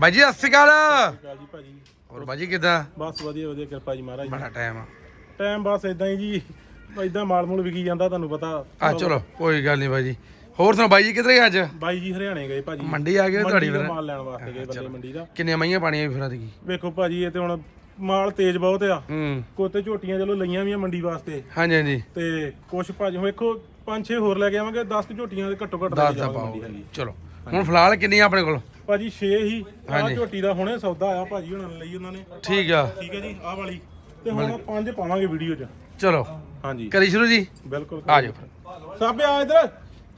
ਬਾਈ ਜੀ ਸਤਿ ਸ਼੍ਰੀ ਅਕਾਲ। ਕਾਲ ਜੀ ਭਾਜੀ। ਹੋਰ ਬਾਈ ਜੀ ਕਿਦਾਂ? ਬਸ ਵਧੀਆ ਵਧੀਆ ਕਿਰਪਾ ਜੀ ਮਹਾਰਾਜ ਬੜਾ ਟਾਈਮ ਆ। ਟਾਈਮ ਬਸ ਇਦਾਂ ਹੀ ਜੀ ਇਦਾਂ ਮਾਲ ਮੂਲ ਵਿਕੀ ਜਾਂਦਾ ਤੁਹਾਨੂੰ ਪਤਾ। ਆ ਚਲੋ ਕੋਈ ਗੱਲ ਨਹੀਂ ਬਾਈ ਜੀ। ਹੋਰ ਸੁਣਾਓ ਬਾਈ ਜੀ ਕਿੱਧਰ ਗਏ ਅੱਜ? ਬਾਈ ਜੀ ਹਰਿਆਣੇ ਗਏ ਭਾਜੀ। ਮੰਡੀ ਆ ਗਏ ਤੁਹਾਡੀ ਫਿਰ? ਮਾਲ ਲੈਣ ਵਾਸਤੇ ਗਏ ਬੰਦੇ ਮੰਡੀ ਦਾ। ਕਿੰਨੀਆਂ ਮਈਆਂ ਪਾਣੀਆਂ ਵੀ ਫਿਰਾਂ ਦੀ ਵੇਖੋ ਭਾਜੀ ਇਹ ਤੇ ਹੁਣ ਮਾਲ ਤੇਜ਼ ਬਹੁਤ ਆ। ਹੂੰ। ਕੋਤੇ ਝੋਟੀਆਂ ਚਲੋ ਲਈਆਂ ਵੀ ਆ ਮੰਡੀ ਵਾਸਤੇ। ਹਾਂਜੀ ਹਾਂਜੀ। ਤੇ ਕੁਛ ਭਾਜੀ ਵੇਖੋ ਪੰਜ ਛੇ ਹੋਰ ਲੈ ਕੇ ਆਵਾਂਗੇ 10 ਕੁ ਝੋਟੀਆਂ ਦੇ ਘੱਟੋ ਘੱਟ ਲੈ ਦੱਸ ਕੇ ਦਾ ਜਾਵਾਂਗੇ ਪਾਓ। ਮੰਡੀ ਹਾਂਜੀ। ਚਲੋ ਹੁਣ ਫਿਲਹਾਲ ਕਿੰਨੀਆਂ ਆਪਣੇ ਕੋਲ? ਭਾਜੀ 6 ਹੀ। ਹਾਂਜੀ। ਝੋਟੀ ਦਾ ਹੁਣੇ ਸੌਦਾ ਆਇਆ ਭਾਜੀ ਹੁਣਾਂ ਨੇ ਲਈ ਉਹਨਾਂ ਨੇ। ਠੀਕ ਆ। ਠੀਕ ਹੈ ਜੀ ਆਹ ਵਾਲੀ। ਤੇ ਹੁਣ ਪੰਜ ਪਾਵਾਂਗੇ ਵੀਡੀਓ 'ਚ। ਚਲੋ। ਹਾਂਜੀ। ਕਰੀ ਸ਼ੁਰੂ ਜੀ? ਬਿਲਕੁਲ। ਆ ਜਾਓ ਫਿਰ। ਸਾਬੇ ਆ ਇਧਰ।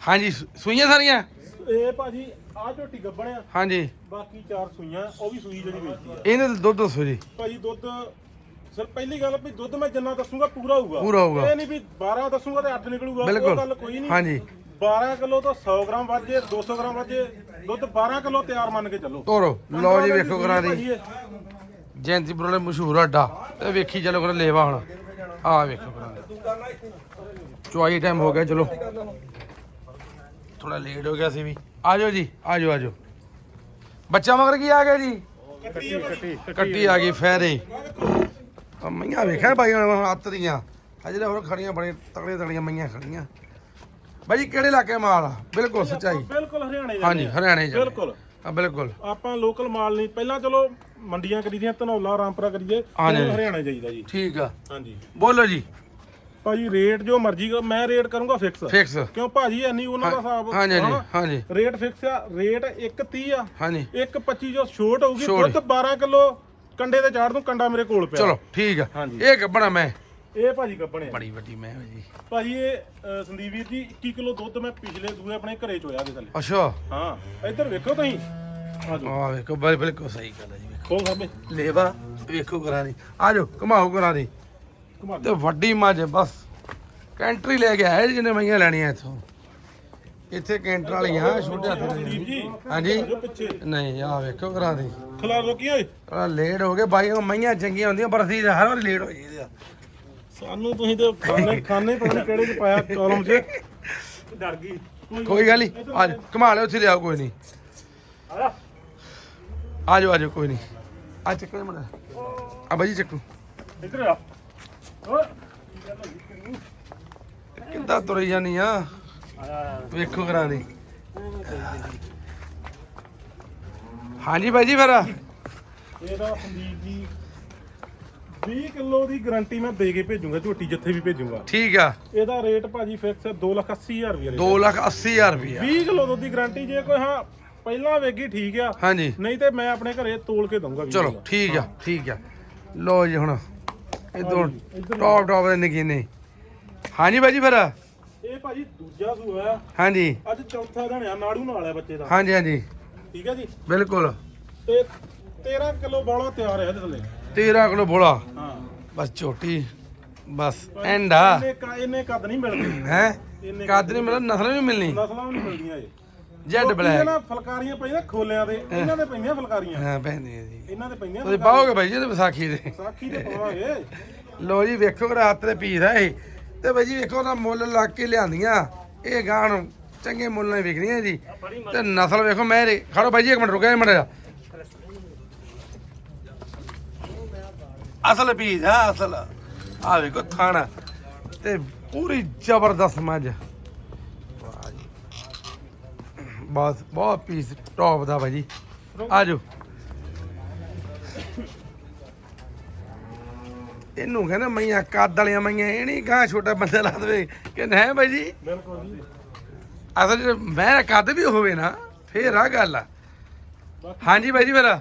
ਹਾਂਜੀ ਸੁ- ਸੂਈਆਂ ਸਾਰੀਆਂ? ਇਹ ਭਾਜੀ ਆ ਝੋਟੀ ਗੱਬਣਿਆ। ਹਾਂਜੀ। ਬਾਕੀ ਚਾਰ ਸੂਈਆਂ ਉਹ ਵੀ ਸੂਈ ਜਿਹੜੀ ਵੇਚਦੀ ਆ। ਇਹਨੇ ਤਾਂ ਦੁੱਧ ਦੱਸੋ ਜੀ। ਭਾਜੀ ਦੁੱਧ ਸਰ ਪਹਿਲੀ ਗੱਲ ਵੀ ਦੁੱਧ ਮੈਂ ਜਿੰਨਾ ਦੱਸੂਗਾ ਪੂਰਾ ਹੋਊਗਾ। ਪੂਰਾ ਹੋਊਗਾ। ਇਹ ਨਹੀਂ ਵੀ 12 ਦੱਸੂਗਾ ਤੇ 8 ਨਿਕਲੂਗਾ ਬਿਲਕੁਲ। ਉਹ ਗੱਲ ਕੋਈ ਨਹੀਂ। ਹਾਂਜੀ। 12 ਕਿਲੋ ਤੋਂ 100 ਗ੍ਰਾਮ ਵੱਧ ਜੇ 200 ਗ੍ਰਾਮ ਵੱਧ ਜੇ ਦੁੱਧ 12 ਕਿਲੋ ਤਿਆਰ ਮੰਨ ਕੇ ਚੱਲੋ। ਤੋਰੋ ਲਓ ਜੀ ਵੇਖੋ ਕਰਾ ਦੀ। ਜੈਂਤੀਪੁਰ ਵਾਲੇ ਮਸ਼ਹੂਰ ਅੱਡਾ। ਤੇ ਵੇਖੀ ਚਲੋ ਕਰ ਲੇਵਾ ਹੁਣ। ਆ ਵੇਖੋ ਕਰਾ। ਚੁਆਈ ਟਾਈਮ ਹੋ ਗਿਆ ਚਲੋ। ਥੋੜਾ ਲੇਟ ਹੋ ਗਿਆ ਸੀ ਵੀ। ਆ ਜਾਓ ਜੀ ਆ ਜਾਓ ਆ ਜਾਓ। ਬੱਚਾ ਮਗਰ ਕੀ ਆ ਗਿਆ ਜੀ? ਕੱਟੀ ਆ ਗਈ ਫੈਰੇ। ਮਈਆਂ ਵੇਖਿਆ ਹੁਣ ਹੱਥ ਦੀਆਂ। ਅਜੇ ਹੋਰ ਖੜੀਆਂ ਬੜੇ ਤਕੜੇ ਤਕੜੀਆਂ ਮਈਆਂ ਖੜੀਆਂ। ਬਾਈ ਜੀ ਕਿਹੜੇ ਇਲਾਕੇ ਮਾਲ ਆ? ਬਿਲਕੁਲ ਸੱਚਾਈ। ਬਿਲਕੁਲ ਹਰਿਆਣੇ ਜਾਂਦੇ ਹਾਂਜੀ। ਹਰਿਆਣੇ ਚ ਬਿਲਕੁਲ। ਆ ਬਿਲਕੁਲ। ਆਪਾਂ ਲੋਕਲ ਮਾਲ ਨਹੀਂ। ਪਹਿਲਾਂ ਚਲੋ ਮੰਡੀਆਂ ਕਰੀਦੀਆਂ ਧਨੌਲਾ ਰਾਮਪੁਰਾ ਕਰੀਏ ਹਾਂਜੀ। ਹੁਣ ਹਰਿਆਣਾ ਜਾਈਦਾ ਜੀ। ਠੀਕ ਆ। ਹਾਂਜੀ। ਬੋਲੋ ਜੀ। ਭਾਜੀ ਰੇਟ ਜੋ ਮਰਜ਼ੀ ਕਰੋ ਮੈਂ ਰੇਟ ਕਰੂੰਗਾ ਫਿਕਸ ਫਿਕਸ ਕਿਉਂ ਭਾਜੀ ਐਨੀ ਉਹਨਾਂ ਦਾ ਹਿਸਾਬ ਹਾਂਜੀ ਹਾਂਜੀ ਹਨਾ? ਹਾਂਜੀ ਰੇਟ ਫਿਕਸ ਆ। ਰੇਟ 130 ਆ। ਹਾਂਜੀ 125 ਜੋ ਛੋਟ ਹੋਊਗੀ ਛੋਟ। ਦੁੱਧ 12 ਕਿਲੋ ਕੰਡੇ ਤੇ ਚਾੜ ਦੂੰ ਕੰਡਾ ਮੇਰੇ ਕੋਲ ਪਿਆ। ਚਲੋ ਠੀਕ ਆ। ਹਾਂਜੀ। ਇਹ ਕੱਬਣਾ ਮੈਂ ਇਹ ਭਾਜੀ ਗੱਬਣੇ ਆ। ਬੜੀ ਵੱਡੀ ਮੈਂ ਜੀ। ਭਾਜੀ ਇਹ ਅ, ਸੰਦੀਪ ਵੀਰ ਜੀ 21 ਕਿਲੋ ਦੁੱਧ ਮੈਂ ਪਿਛਲੇ ਦੂਏ ਆਪਣੇ ਘਰੇ ਚੋਇਆ ਦੇ ਥੱਲੇ। ਅੱਛਾ। ਹਾਂ ਇੱਧਰ ਵੇਖੋ ਤੁਸੀਂ। ਆਜੋ। ਆ ਵੇਖੋ ਬਈ ਬਿਲਕੁਲ ਸਹੀ ਗੱਲ ਹੈ ਜੀ ਵੇਖੋ। ਖੋਲ ਸਾਹਮਣੇ। ਲੇਵਾ ਵੇਖੋ ਕਰਾ ਦੀ ਆ ਜਾਓ ਘਮਾਓ ਕਰਾ ਦੀ ਘੁਮਾ ਤੇ ਵੱਡੀ ਮੱਝ ਬਸ। ਕੈਂਟਰੀ ਲੈ ਕੇ ਆਏ ਜਿਹਨੇ ਮਈਆਂ ਲੈਣੀਆਂ ਇੱਥੋਂ। ਇੱਥੇ ਕੈਂਟਰ ਵਾਲੀਆਂ ਛੋਟੇ ਹੱਥ ਸੰਦੀਪ ਦੇ ਜੀ। ਹਾਂਜੀ। ਪਿੱਛੇ। ਨਹੀਂ ਆ ਵੇਖੋ ਕਰਾ ਦੀ ਖਿਲਾਰ ਰੋਕੀ ਓਏ ਆ ਲੇਟ ਹੋ ਗਏ। ਬਾਈ ਉਹ ਮਈਆਂ ਚੰਗੀਆਂ ਹੁੰਦੀਆਂ ਪਰ ਅਸੀਂ ਤਾਂ ਹਰ ਵਾਰੀ ਲੇਟ ਹੋ ਜਾਈਦੇ ਆ। ਸਾਨੂੰ ਤੁਸੀਂ ਤੇ ਖਾਣੇ ਖਾਣੇ ਪਤਾ ਨਹੀਂ ਕਿਹੜੇ ਚ ਪਾਇਆ ਕਾਲਮ 'ਚ। ਡਰ ਗਈ। ਕੋਈ ਗੱਲ ਨਹੀਂ ਆ ਜਾਓ ਘਮਾ ਲਿਓ ਉੱਥੇ ਲਿਆਓ ਕੋਈ ਨਹੀਂ ਆ ਜਾਓ ਆ ਜਾਓ ਕੋਈ ਨਹੀਂ ਆ ਚੱਕੋ ਮੜਾ ਆ ਬਾਈ ਜੀ ਚੱਕੋ। ਇੱਧਰ ਆ। ਓਏ ਕਿੱਦਾਂ ਤੁਰੀ ਜਾਨੀ ਆ? ਵੇਖੋ ਕਰਾ ਦੀ। ਹਾਂਜੀ ਬਾਈ ਜੀ ਫਿਰ। ਇਹਦਾ ਸੰਦੀਪ ਜੀ 20 ਕਿਲੋ ਦੀ ਗਾਰੰਟੀ ਮੈਂ ਦੇ ਕੇ ਭੇਜੂੰਗਾ ਝੋਟੀ ਜਿੱਥੇ ਵੀ ਭੇਜੂੰਗਾ। ਠੀਕ ਆ। ਇਹਦਾ ਰੇਟ ਭਾਜੀ ਫਿਕਸ 280000 ਰੁਪਏ 2 ਲੱਖ 80 ਹਜ਼ਾਰ ਰੁਪਇਆ 20 ਕਿਲੋ ਦੁੱਧ ਦੀ ਗਾਰੰਟੀ ਜੇ ਕੋਈ ਹਾਂ ਪਹਿਲਾਂ ਵੇਗੀ ਠੀਕ ਆ। ਹਾਂਜੀ। ਨਹੀਂ ਤੇ ਮੈਂ ਆਪਣੇ ਘਰੇ ਤੋਲ ਕੇ ਦਊਂਗਾ ਚਲੋ। ਠੀਕ ਆ ਠੀਕ ਆ। ਲੋ ਜੀ ਹੁਣ ਇਧਰ ਟੌਪ ਟੌਪ ਦੇ ਨਗੀਨੇ। ਹਾਂਜੀ ਬਾਈ ਜੀ ਫਿਰ। ਇਹ ਭਾਜੀ ਦੂਜਾ ਸੂਆ ਹਾਂਜੀ। ਅੱਜ ਚੌਥਾ ਧਣਿਆ ਨਾੜੂ ਨਾਲ ਆ ਬੱਚੇ ਦਾ। ਹਾਂਜੀ ਹਾਂਜੀ। ਠੀਕ ਹੈ ਜੀ? ਬਿਲਕੁਲ। ਤੇ 13 ਕਿਲੋ ਬੋਲਾ ਤਿਆਰ ਹੈ ਇਹਦੇ ਥੱਲੇ। 13 ਕਿਲੋ ਬੋਲਾ ਹਾਂ। ਬਸ ਝੋਟੀ ਬਸ ਐਂਡ ਆ। ਇਹਨੇ ਕ- ਇਹਨੇ ਕੱਦ ਨਹੀਂ ਮਿਲਦੇ। ਹੈ? ਇਹਨੇ ਕਾਦ ਨਹੀਂ ਮਿਲਣਾ ਨਸਲ ਵੀ ਮਿਲਣੀ। ਨਸਲਾਂ ਵੀ ਨਹੀਂ ਮਿਲਦੀਆਂ ਇਹ। ਜੈਡ ਲੋਕੀ ਬਲੈਕ ਨਾ ਫਲਕਾਰੀਆਂ ਪਈਆਂ ਖੋਲਿਆਂ ਦੇ ਇਹਨਾਂ ਦੇ ਪਈਆਂ ਫਲਕਾਰੀਆਂ। ਹਾਂ ਭੈਣੇ ਜੀ। ਇਹਨਾਂ ਦੇ ਪਈਆਂ ਤੁਸੀਂ ਪਾਓਗੇ ਬਾਈ ਜੀ ਤੇ ਵਿਸਾਖੀ ਦੇ? ਸਾਖੀ ਤੇ ਪਾਵਾਂਗੇ। ਲੋ ਜੀ ਵੇਖੋ ਹੱਥ ਦੇ ਪੀਸ ਆ ਇਹ। ਤੇ ਬਾਈ ਜੀ ਵੇਖੋ ਉਹਦਾ ਮੁੱਲ ਲਾ ਕੇ ਲਿਆਂਦੀਆਂ। ਇਹ ਗਾਂ ਨੂੰ ਚੰਗੇ ਮੁੱਲ ਨਾਲ ਵਿਕਦੀਆਂ ਜੀ। ਤੇ ਨਸਲ ਵੇਖੋ ਮੇਰੇ ਖੜੋ ਬਾਈ ਜੀ ਇੱਕ ਮਿੰਟ ਰੁਕਿਆ ਇੱਕ ਅਸਲ ਪੀਸ ਆ ਅਸਲ। ਆ ਵੇਖੋ ਥਾਣਾ। ਤੇ ਪੂਰੀ ਜ਼ਬਰਦਸਤ ਮੱਝ। ਵਾਹ ਜੀ ਬਸ ਬਹੁਤ ਪੀਸ ਟੌਪ ਦਾ ਬਾਈ ਜੀ ਆ ਜਾਓ ਇਹਨੂੰ ਕਹਿੰਦੇ ਮਈਆਂ ਕੱਦ ਵਾਲੀਆਂ ਮਈਆਂ ਇਹ ਨਹੀਂ ਗਾਂ ਛੋਟਾ ਬੰਦਾ ਲਾ ਦੇਵੇ। ਕਿ ਨਹੀਂ ਬਾਈ ਜੀ ਬਿਲਕੁਲ ਜੀ। ਅਸਲ ਮੈਂ ਕੱਦ ਵੀ ਹੋਵੇ ਨਾ ਫੇਰ ਆ ਗੱਲ ਆ। ਹਾਂਜੀ ਬਾਈ ਜੀ ਮੇਰਾ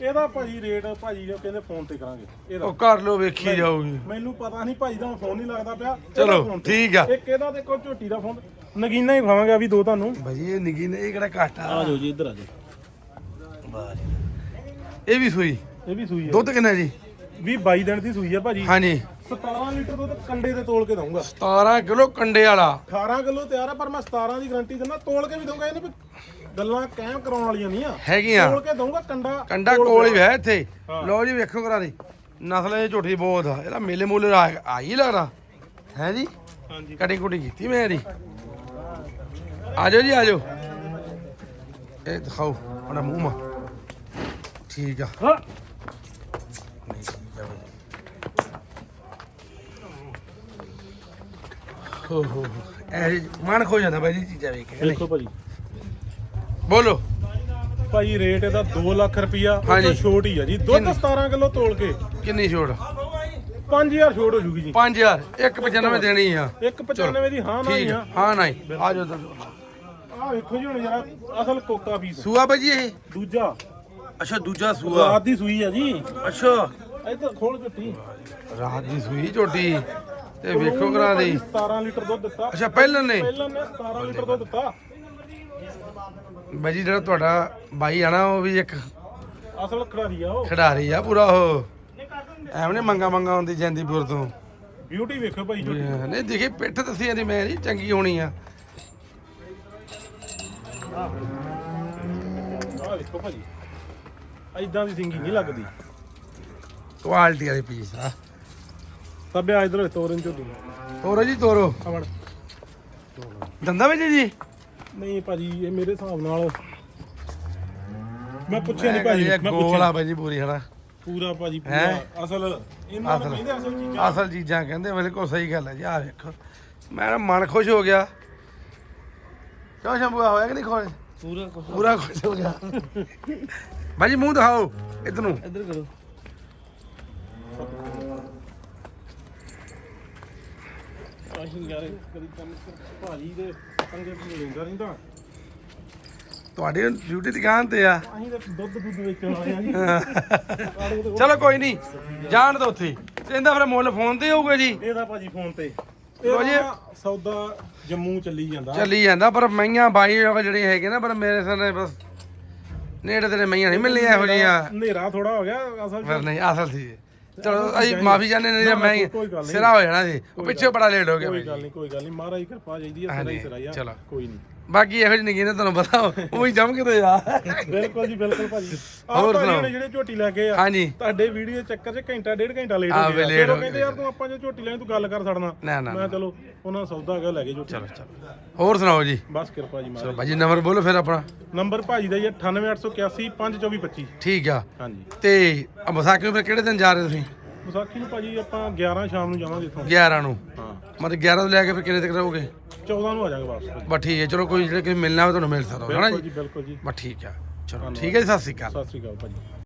ਇਹਦਾ ਭਾਜੀ ਰੇਟ ਭਾਜੀ ਜੋ ਕਹਿੰਦੇ ਫੋਨ ਤੇ ਕਰਾਂਗੇ ਇਹਦਾ। ਉਹ ਕਰ ਲੋ ਵੇਖੀ ਜਾਊਗੀ। ਮੈਨੂੰ ਪਤਾ ਨਹੀਂ ਭਾਜੀ ਦਾ ਫੋਨ ਨਹੀਂ ਲੱਗਦਾ ਪਿਆ ਚਲੋ, ਇਹਦਾ phone ਤੇ। ਠੀਕ ਆ। ਇੱਕ ਇਹਦਾ ਕੋਈ ਝੋਟੀ ਦਾ ਫੋਨ ਨਗੀਨਾ ਹੀ ਖਾਵਾਂਗੇ ਆ ਵੀ ਦੋ ਤੁਹਾਨੂੰ। ਬਾਈ ਜੀ, ਇਹ ਨਿੱਕੀ ਨੇ ਇਹ ਕਿਹੜਾ ਘਾਟਾ ਜਾਓ ਜੀ ਇੱਧਰ ਆ ਜਾਓ। ਇਹ ਵੀ ਸੂਈ? ਇਹ ਵੀ ਸੂਈ ਹੈ ਦੁੱਧ ਕਿੰਨਾ ਜੀ? ਵੀ 22 ਦਿਨ ਦੀ ਸੂਈ ਹੈ ਭਾਜੀ। ਹਾਂਜੀ। 17 ਲੀਟਰ ਦੁੱਧ ਕੰਡੇ ਤੇ ਤੋਲ ਕੇ ਦਊਂਗਾ। 17 ਕਿਲੋ ਕੰਡੇ ਵਾਲਾ। 18 ਕਿਲੋ ਤਿਆਰ ਆ ਪਰ ਮੈਂ 17 ਦੀ ਗਾਰੰਟੀ ਦਿੰਦਾ ਤੋਲ ਕੇ ਵੀ ਦਊਂਗਾ ਇਹ ਨਹੀਂ ਵੀ ਗੱਲਾਂ ਕਾਇਮ ਕਰਾਉਣ ਵਾਲੀਆਂ ਨਹੀਂ ਆ। ਹੈਗੀਆਂ। ਤੋਲ ਕੇ ਦਊਂਗਾ ਕੰਡਾ ਕੰਡਾ ਕੋਲ ਹੀ ਹੈ ਇੱਥੇ। ਲਓ ਜੀ ਵੇਖੋ ਕਰਾ ਦੀ ਨਸਲ ਇਹ ਝੋਟੀ ਬਹੁਤ ਆ। ਇਹਦਾ ਮੇਲੇ ਮੂਲੇ ਆ ਆ ਹੀ ਲੱਗਦਾ। ਹੈ ਜੀ? ਹਾਂਜੀ। ਕਟਿੰਗ ਕੁਟਿੰਗ ਕੀਤੀ ਮੇਰੀ। ਆਜੋ ਜੀ ਆਜੋ। ਇਹ ਦਿਖਾਓ ਆਪਣਾ ਮੂੰਹ ਮਾ। ਠੀਕ ਆ। ਹਾਂ। ਹੋ ਇਹ ਮਨ ਖੋ ਜਾਂਦਾ ਬਾਈ ਜੀ ਚੀਜ਼ਾਂ ਵੇਖ ਕੇ? ਦੇਖੋ ਭਾਜੀ। ਬੋਲੋ। ਭਾਜੀ ਰੇਟ ਇਹਦਾ 2 ਲੱਖ ਰੁਪਿਆ ਉਹ ਹਾਂਜੀ। ਤੋਂ ਛੋਟ ਹੀ ਆ ਜੀ। ਦੁੱਧ 17 ਕਿਲੋ ਤੋਲ ਕੇ। ਕਿੰਨੀ ਛੋੜ 5000 ਛੋਟ ਹੋ ਜੂਗੀ ਜੀ। 5000 195 ਦੇਣੀ ਆ। 195 ਦੀ ਹਾਂ ਨਾ ਹੀ ਠੀਕ ਆ। ਹਾਂ ਨਹੀਂ ਆ ਜਾਓ ਦੱਸੋ ਆ ਵੇਖੋ ਜੀ ਹੁਣ ਜਰਾ ਅਸਲ ਕੋਕਾ ਪੀਸ। ਸੂਆ ਜੀ ਇਹ? ਦੂਜਾ। ਅੱਛਾ ਦੂਜਾ ਸੂਆ। ਰਾਤ ਦੀ ਸੂਈ ਆ ਜੀ। ਅੱਛਾ। ਇੱਧਰ ਖੋਲ ਝੁੱਟੀ। ਰਾਤ ਦੀ ਸੂਈ ਝੋਟੀ। ਤੇ ਵੇਖੋ ਕਰਾ ਦੇ। 17 ਲੀਟਰ ਦੁੱਧ ਦਿੱਤਾ। ਅੱਛਾ ਪਹਿਲਾਂ ਨੇ? ਪਹਿਲਾਂ ਨੇ 17 ਲੀਟਰ ਦੁੱਧ ਦਿੱਤਾ। ਬਾਈ ਜੀ ਜਿਹੜਾ ਤੁਹਾਡਾ ਬਾਈ ਆ ਨਾ ਉਹ ਵੀ ਇੱਕ ਅਸਲ ਖਿਡਾਰੀ ਆ ਉਹ। ਖਿਡਾਰੀ ਆ ਪੂਰਾ ਉਹ। ਐਵੇਂ ਮੰਗਾ ਮੰਗਾ ਹੁੰਦੀ ਜੈਂਦੀਪੁਰ ਤੋਂ। ਬਿਊਟੀ ਵੇਖੋ ਭਾਈ ਝੋਟੀ ਨਹੀਂ ਦੇਖੀ ਪਿੱਠ ਦੱਸੀ ਜਾਂਦੀ ਮੈਂ ਜੀ ਚੰਗੀ ਹੋਣੀ ਆ। ਆ ਵੇਖੋ ਭਾਜੀ ਐਦਾਂ ਦੀ ਸਿੰਗੀ ਨਹੀਂ ਲੱਗਦੀ। ਕੁਆਲਿਟੀ ਵਾਲੀ ਪੀਸ ਆ। ਸਭਿਆ ਇਧਰ ਤੋਰਨ ਝੋਟੀ ਤੋਰੋ ਜੀ ਤੋਰੋ। ਦੰਦਾ ਵਿੱਚ ਜੀ? ਨਹੀਂ ਭਾਜੀ ਇਹ ਮੇਰੇ ਹਿਸਾਬ ਨਾਲ ਮੈਂ ਪੁੱਛਿਆ ਨਹੀਂ ਭਾਜੀ ਮੈਂ ਗੋਲ ਪੁੱਛਿਆ ਆ ਬਾਈ ਜੀ ਪੂਰੀ ਹਨਾ? ਪੂਰਾ ਭਾਜੀ ਹੈਂ? ਪੂਰਾ ਅਸਲ ਇਹਨਾਂ ਨੂੰ ਅਸਲ। ਕਹਿੰਦੇ ਅਸਲ ਚੀਜ਼ਾਂ। ਅਸਲ ਚੀਜ਼ਾਂ ਕਹਿੰਦੇ ਬਿਲਕੁਲ ਸਹੀ ਗੱਲ ਹੈ ਜੀ ਆ ਵੇਖੋ। ਮੇਰਾ ਮਨ ਖੁਸ਼ ਹੋ ਗਿਆ। ਕਿਉਂ ਸ਼ੰਭੂਆ ਹੋਇਆ ਕਿ ਨਹੀਂ ਖੁਸ਼? ਪੂਰਾ ਪੂਰਾ ਖੁਸ਼ ਹੋ ਗਿਆ। ਬਾਜੀ ਮੂੰਹ ਦਿਖਾਓ ਇਧਰ ਨੂੰ। ਇੱਧਰ ਕਰੋ। ਅਸੀਂ ਯਾਰ ਕਦੀ ਕੰਮ ਭਾਜੀ ਦੇ ਪੰਗੇ ਵੀ ਲੈਂਦਾ ਰਹਿੰਦਾ। ਤੁਹਾਡੀ ਡਿਊਟੀ ਦੁਕਾਨ ਤੇ ਆ। ਅਸੀਂ ਤਾਂ ਦੁੱਧ ਦੁੱਧ ਵੇਚਣ ਵਾਲੇ ਆ ਜੀ। ਚਲੋ ਕੋਈ ਨਹੀਂ ਜਾਣ ਦੋ ਉੱਥੇ। ਇਹਦਾ ਫਿਰ ਮੁੱਲ ਫੋਨ ਤੇ ਹੋਊਗਾ ਜੀ? ਇਹਦਾ ਭਾਜੀ ਫੋਨ ਤੇ। ਲਓ ਜੀ। ਸੌਦਾ ਜੰਮੂ ਚੱਲੀ ਜਾਂਦਾ। ਚੱਲੀ ਜਾਂਦਾ ਪਰ ਮਈਆਂ ਬਾਈ ਜਿਹੜੇ ਹੈਗੇ ਨਾ ਪਰ ਮੇਰੇ ਸਾਹਮਣੇ ਬਸ ਨੇੜੇ ਤੇ ਮਈਆਂ ਨਹੀਂ ਮਿਲਣੀਆਂ ਇਹੋ ਜਿਹੀਆਂ। ਹਨੇਰਾ ਥੋੜਾ ਹੋ ਗਿਆ ਅਸਲ ਫਿਰ ਨਹੀਂ ਅਸਲ ਸੀ ਚਲੋ ਅਸੀਂ ਮਾਫੀ ਚਾਹੁੰਦੇ ਨੇ ਮੈਂ। ਸਿਰਾ ਹੋ ਜਾਣਾ ਸੀ। ਉਹ ਪਿੱਛੇ ਬੜਾ ਲੇਟ ਹੋ ਗਿਆ ਕੋਈ ਗੱਲ ਨਹੀਂ ਕੋਈ ਗੱਲ ਨਹੀਂ। ਮਹਾਰਾਜ ਕਿਰਪਾ ਚਾਹੀਦੀ ਹੈ ਸਿਰਾ ਹੀ ਸਿਰਾ ਚਲੋ। ਕੋਈ ਨਹੀਂ। ਬਾਕੀ ਇਹੋ ਜਿਹੀ ਨਗੀ ਨੇ ਤੁਹਾਨੂੰ ਪਤਾ ਉਹ ਹੀ ਜੰਮ ਕੇ ਤੇ ਆ ਬਿਲਕੁਲ ਜੀ ਬਿਲਕੁਲ ਭਾਜੀ। ਆਹ ਹੋਰ ਭਾਜੀ ਸੁਣਾਓ। ਜਿਹੜੇ ਝੋਟੀ ਲੈ ਕੇ ਆ ਹਾਂਜੀ। ਤੁਹਾਡੇ ਵੀਡੀਓ ਚੱਕਰ 'ਚ ਘੰਟਾ ਡੇਢ ਘੰਟਾ ਲੇਟ ਆ ਹੋ ਫਿਰ ਉਹ ਹੋ ਕਹਿੰਦੇ ਗਏ। ਯਾਰ ਤੂੰ ਆਪਾਂ ਜੇ ਝੋਟੀ ਲੈਣੀ ਤੂੰ ਗੱਲ ਕਰ ਛੱਡਣਾ ਨਾ ਨਾ ਮੈਂ ਚਲੋ ਉਹਨਾਂ ਦਾ ਸੌਦਾ ਹੈਗਾ ਲੈ ਕੇ ਝੋਟੀ। ਚਲੋ ਚਲੋ। ਹੋਰ ਸੁਣਾਓ ਜੀ? ਬਸ ਕਿਰਪਾ ਜੀ ਮਹਾਰਾਜ। ਬਾਜੀ ਨੰਬਰ ਬੋਲੋ ਫਿਰ ਆਪਣਾ। ਨੰਬਰ ਭਾਜੀ ਦਾ ਜੀ 98881 52425 ਠੀਕ ਆ। ਹਾਂਜੀ। ਤੇ ਆ ਨੂੰ ਫਿਰ ਕਿਹੜੇ ਦਿਨ ਜਾ ਰਹੇ ਤੁਸੀਂ? ਵਿਸਾਖੀ ਨੂੰ ਭਾਜੀ ਆਪਾਂ 11 ਸ਼ਾਮ ਨੂੰ ਜਾਵਾਂਗੇ ਇੱਥੋਂ। 11 ਨੂੰ? ਹਾਂ। ਮਤਲਬ 11 ਤੋਂ ਲੈ ਕੇ ਫਿਰ ਕਿੰਨੇ ਤੱਕ ਰਹੋਗੇ? 14 ਨੂੰ ਆ ਜਾਵਾਂਗੇ ਵਾਪਸ। ਬਸ ਠੀਕ ਹੈ ਚਲੋ ਕੋਈ ਜਿਹੜੇ ਕੋਈ ਮਿਲਣਾ ਹੋਵੇ ਤੁਹਾਨੂੰ ਮਿਲ ਸਕਦਾ ਹੈ ਨਾ ਬਿਲਕੁਲ ਜੀ ਜੀ ਬਿਲਕੁਲ ਜੀ। ਬਸ ਠੀਕ ਆ। ਚਲੋ ਠੀਕ ਹੈ ਜੀ ਸਤਿ ਸ਼੍ਰੀ ਅਕਾਲ। ਸਤਿ ਸ੍ਰੀ ਅਕਾਲ ਭਾਜੀ।